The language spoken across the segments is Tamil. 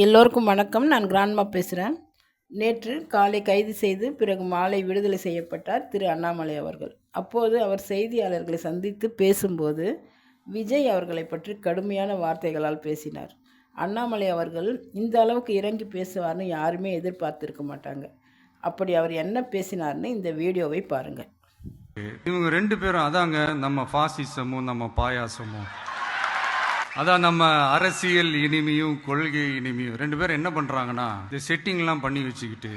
எல்லோருக்கும் வணக்கம். நான் கிராண்ட்மா பேசுகிறேன் நேற்று காலை கைது செய்து பிறகு மாலை விடுதலை செய்யப்பட்டார் திரு அண்ணாமலை அவர்கள். அப்போது அவர் செய்தியாளர்களை சந்தித்து பேசும்போது விஜய் அவர்களை பற்றி கடுமையான வார்த்தைகளால் பேசினார். அண்ணாமலை அவர்கள் இந்த அளவுக்கு இறங்கி பேசுவார்னு யாருமே எதிர்பார்த்துருக்க மாட்டாங்க. அப்படி அவர் என்ன பேசினார்னு இந்த வீடியோவை பாருங்கள் இவங்க ரெண்டு பேரும் அதாங்க நம்ம ஃபாசிசமும் நம்ம பாயாசமும். அதான் நம்ம அரசியல் இனிமையும் கொள்கை இனிமையும். ரெண்டு பேரும் என்ன பண்ணுறாங்கன்னா இந்த செட்டிங்லாம் பண்ணி வச்சுக்கிட்டு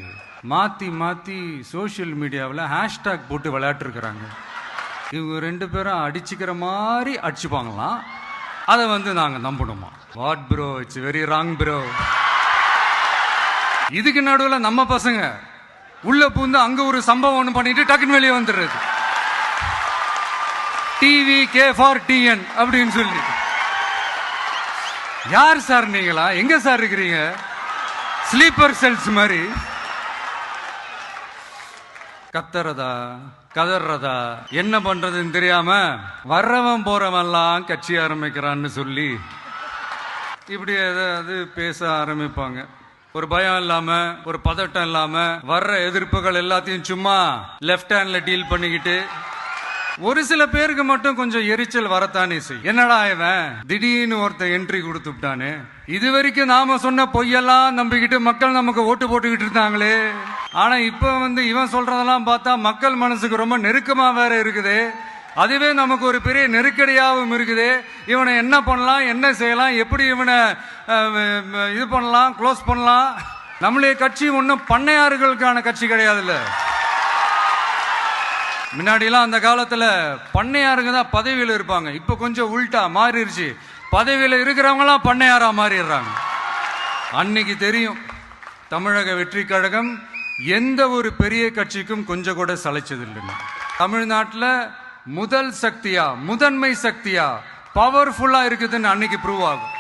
மாற்றி மாற்றி சோஷியல் மீடியாவில் ஹேஷ்டேக் போட்டு விளையாட்டுருக்குறாங்க. இவங்க ரெண்டு பேரும் அடிச்சுக்கிற மாதிரி அடிச்சுப்பாங்களாம். அதை வந்து நாங்கள் நம்பணுமா? What bro it's very wrong bro இதுக்கு நடுவில் நம்ம பசங்க உள்ள பூந்து அங்கே ஒரு சம்பவம் ஒன்று பண்ணிட்டு டக்குன்னு வெளியே வந்துடுறது. டிவி கே ஃபார் டிஎன் அப்படின்னு சொல்லி யார் சார் நீங்களா? எங்க சார் இருக்கிறீங்க? ஸ்லீப்பர் செல்ஸ் மாதிரி. கத்துறதா? கதறதா என்ன பண்றதுன்னு தெரியாம வர்றவன் போறவன்லாம் கட்சி ஆரம்பிக்கிறான்னு சொல்லி இப்படி ஏதாவது பேச ஆரம்பிப்பாங்க. ஒரு பயம் இல்லாம ஒரு பதட்டம் இல்லாம வர்ற எதிர்ப்புகள் எல்லாத்தையும் சும்மா லெஃப்ட் ஹேண்ட்ல டீல் பண்ணிக்கிட்டு ஒரு சில பேருக்கு மட்டும் கொஞ்சம் எரிச்சல் வரத்தானே செய். என்னடா இவன்? திடீர்னு ஒருத்தன் என்ட்ரி கொடுத்துட்டானு. இது வரைக்கும் நாம சொன்ன பொய்யெல்லாம் நம்பிக்கிட்டு மக்கள் நமக்கு ஓட்டு போட்டுக்கிட்டு இருந்தாங்களே. ஆனா இப்ப வந்து இவன் சொல்றதெல்லாம் பார்த்தா மக்கள் மனசுக்கு ரொம்ப நெருக்கமா வேற இருக்குது. அதுவே நமக்கு ஒரு பெரிய நெருக்கடியாகவும் இருக்குது. இவனை என்ன பண்ணலாம் என்ன செய்யலாம் எப்படி இவனை இது பண்ணலாம் க்ளோஸ் பண்ணலாம்? நம்மளுடைய கட்சி ஒன்றும் பண்ணையாறுகளுக்கான கட்சி கிடையாதுல்ல. முன்னாடிலாம் அந்த காலத்தில் பண்ணையாருங்க தான் பதவியில் இருப்பாங்க. இப்போ கொஞ்சம் உள்டா மாறிடுச்சு பதவியில் இருக்கிறவங்களாம் பண்ணையாராக மாறிடுறாங்க. அன்னைக்கு தெரியும் தமிழக வெற்றி கழகம் எந்த ஒரு பெரிய கட்சிக்கும் கொஞ்சம் கூட சளைச்சதில்லைங்க. தமிழ்நாட்டில் முதல் சக்தியா முதன்மை சக்தியா பவர்ஃபுல்லா இருக்குதுன்னு அன்னைக்கு ப்ரூவ் ஆகும்.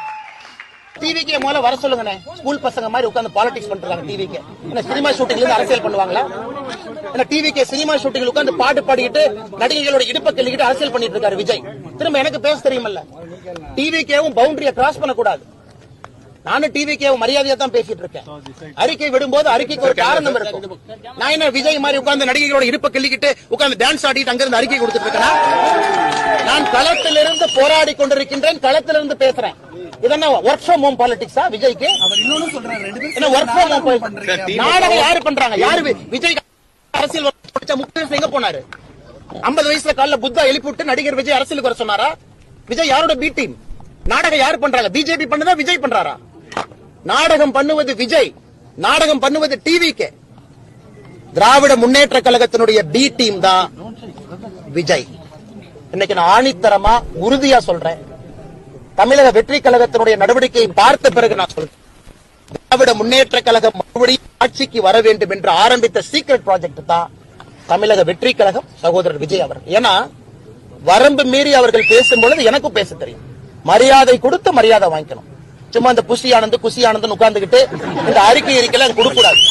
டிவிக்கே முதல்ல வர சொல்லுங்க ஸ்கூல் பசங்க மாதிரி உட்காந்து பாலிடிக்ஸ் பண்றாங்க டிவிக்கு சினிமா ஷூட்டிங்ல இருந்து அரசியல் பண்ணுவாங்களா? என்ன டிவிக்கு சினிமா ஷூட்டிங்ல உட்கார்ந்து பாட்டு பாடிக்கிட்டு நடிகைகளோட இடுப்ப கிள்ளிக்கிட்டு அரசியல் பண்ணிட்டு இருக்காரு விஜய். திரும்ப எனக்கு பேச தெரியுமல்ல. டிவிக்கேவும் பவுண்டரிய கிராஸ் பண்ணக்கூடாது. நானும் டிவிக்கேவும் மரியாதையா தான் பேசிட்டு இருக்கேன். அறிக்கை விடும்போது அறிக்கைக்கு ஒரு காரணம் இருக்கும். நான் என்ன விஜய் மாதிரி உட்கார்ந்து நடிகைகளோட இடுப்ப கிள்ளிக்கிட்டு உட்கார்ந்து டான்ஸ் ஆடிட்டு அங்கிருந்து அறிக்கை கொடுத்துட்டு இருக்கேனா? நான் களத்திலிருந்து போராடி கொண்டிருக்கின்றேன் களத்திலிருந்து பேசுறேன். இதென்ன ஒர்க் ஃப்ரம் ஹோம் பாலிடிக்ஸா விஜய்க்கு? என்ன ஒர்க் ஃப்ரம் ஹோம் நாடகம் யாரு பண்றாங்க? யாரு விஜய் அரசியல் படிச்ச முப்பது எங்க போனாரு? ஐம்பது வயசுல காலில் புத்தா எழுப்பிவிட்டு நடிகர் விஜய் அரசியலுக்கு வர சொன்னாரா? விஜய் யாரோட பி டீம் நாடகம் யாரு பண்றாங்க? பிஜேபி பண்ணுதா விஜய் பண்றாரா? நாடகம் பண்ணுவது விஜய். நாடகம் பண்ணுவது டிவிக்கு திராவிட முன்னேற்ற கழகத்தினுடைய பி டீம் தான் விஜய். இன்னைக்கு நான் ஆணித்தரமா உறுதியா சொல்றேன். தமிழக வெற்றி கழகத்தினுடைய நடவடிக்கையை பார்த்த பிறகு நான் சொல்றேன். திராவிட முன்னேற்ற கழகம் மறுபடியும் ஆட்சிக்கு வர வேண்டும் என்று ஆரம்பித்த சீக்ரெட் ப்ராஜெக்ட் தான் தமிழக வெற்றி கழகம் சகோதரர் விஜய் அவர்கள். ஏன்னா வரம்பு மீறி அவர்கள் பேசும் பொழுது எனக்கும் பேச தெரியும். மரியாதை கொடுத்து மரியாதை வாங்கிக்கணும். சும்மா இந்த புசி ஆனந்த் குசி ஆனந்த் உட்கார்ந்துகிட்டு இந்த அறிக்கை அறிக்கைலாம் அது கொடுக்கூடாது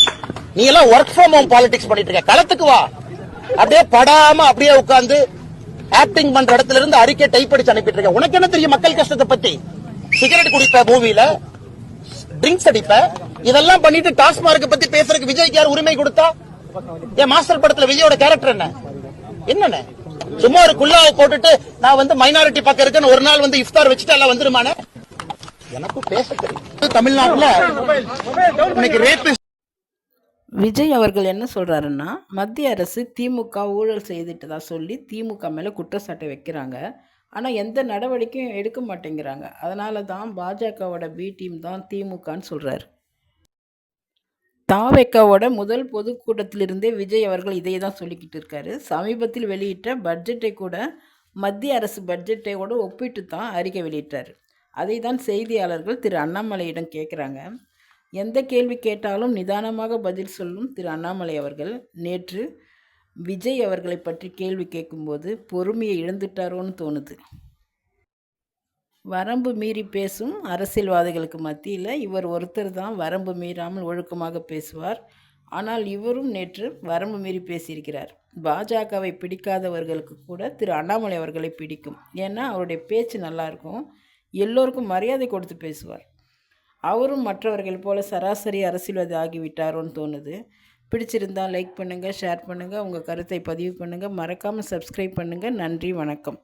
நீ எல்லாம் ஒர்க் ஃப்ரம் ஹோம் பாலிடிக்ஸ் பண்ணிட்டு இருக்க. களத்துக்கு வா. அப்படியே படாம அப்படியே உட்கார்ந்து ஆக்டிங் பண்ற இடத்துல இருந்து அறிக்கை டைப் அடிச்சு அனுப்பிட்டு இருக்க. உனக்கு என்ன தெரியும் மக்கள் கஷ்டத்தை பத்தி? சிகரெட் குடிப்ப மூவில ட்ரிங்க்ஸ் அடிப்ப இதெல்லாம் பண்ணிட்டு டாஸ்மார்க் பத்தி பேசுறதுக்கு விஜய்க்கு யார் உரிமை கொடுத்தா? என் மாஸ்டர் படத்துல விஜயோட கேரக்டர் என்ன? என்னண்ணே? சும்மா ஒரு குல்லாவை போட்டுட்டு நான் வந்து மைனாரிட்டி பக்கம் இருக்கேன்னு ஒரு நாள் வந்து இஃப்தார் வச்சுட்டு எல்லாம் வந்துருமானே எனக்கும் பேச தெரியும் தமிழ்நாட்டுல இன்னைக்கு ரேபிஸ்ட் விஜய் அவர்கள் என்ன சொல்கிறாருன்னா மத்திய அரசு திமுக ஊழல் செய்துட்டு தான் சொல்லி திமுக மேலே குற்றச்சாட்டை வைக்கிறாங்க. ஆனால் எந்த நடவடிக்கையும் எடுக்க மாட்டேங்கிறாங்க. அதனால தான் பாஜகவோட பி டீம் தான் திமுகன்னு சொல்கிறாரு தாவேக்காவோட முதல் பொதுக்கூட்டத்திலிருந்தே விஜய் அவர்கள் இதை தான் சொல்லிக்கிட்டு இருக்காரு. சமீபத்தில் வெளியிட்ட பட்ஜெட்டை கூட மத்திய அரசு பட்ஜெட்டை கூட ஒப்பிட்டு தான் அறிக்கை வெளியிட்டார். அதை தான் செய்தியாளர்கள் திரு அண்ணாமலையிடம் கேட்குறாங்க எந்த கேள்வி கேட்டாலும் நிதானமாக பதில் சொல்லும் திரு அண்ணாமலை அவர்கள். நேற்று விஜய் அவர்களை பற்றி கேள்வி கேட்கும்போது பொறுமையை இழந்துட்டாரோன்னு தோணுது. வரம்பு மீறி பேசும் அரசியல்வாதிகளுக்கு மத்தியில் இவர் ஒருத்தர் தான் வரம்பு மீறாமல் ஒழுக்கமாக பேசுவார். ஆனால் இவரும் நேற்று வரம்பு மீறி பேசியிருக்கிறார். பாஜகவை பிடிக்காதவர்களுக்கு கூட திரு அண்ணாமலை அவர்களை பிடிக்கும். ஏன்னா அவருடைய பேச்சு நல்லாயிருக்கும் எல்லோருக்கும் மரியாதை கொடுத்து பேசுவார். அவரும் மற்றவர்கள் போல சராசரி அரசியல்வாதி ஆகிவிட்டாரோன்னு தோணுது. பிடிச்சிருந்தால் லைக் பண்ணுங்கள் ஷேர் பண்ணுங்கள் உங்கள் கருத்தை பதிவு பண்ணுங்கள் மறக்காமல் சப்ஸ்கிரைப் பண்ணுங்கள் நன்றி வணக்கம்.